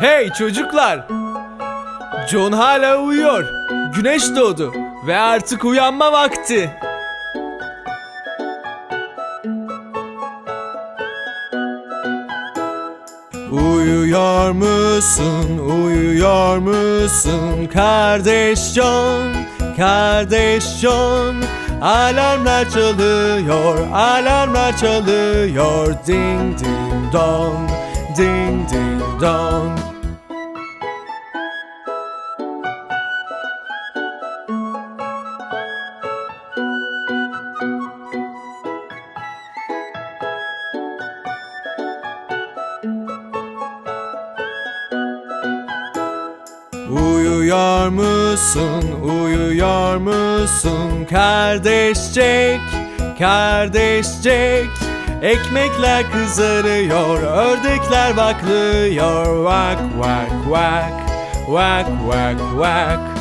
Hey çocuklar! John hala uyuyor. Güneş doğdu ve artık uyanma vakti. Uyuyor musun, uyuyor musun kardeş John, kardeş John Alarmlar çalıyor, alarmlar çalıyor Ding ding dong, ding ding dong Uyuyor musun, uyuyor musun kardeş Jack, kardeş Jack Ekmekler kızarıyor, ördekler baklıyor. Vak vak vak, vak vak vak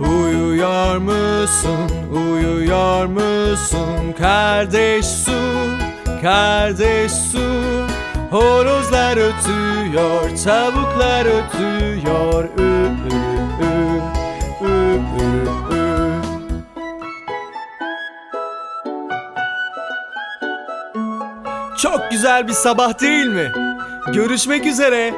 Uyuyor musun, uyuyor musun kardeş su, kardeş su Horozlar ötüyor, tavuklar ötüyor ü, ü, ü, ü, ü. Çok güzel bir sabah değil mi? Görüşmek üzere.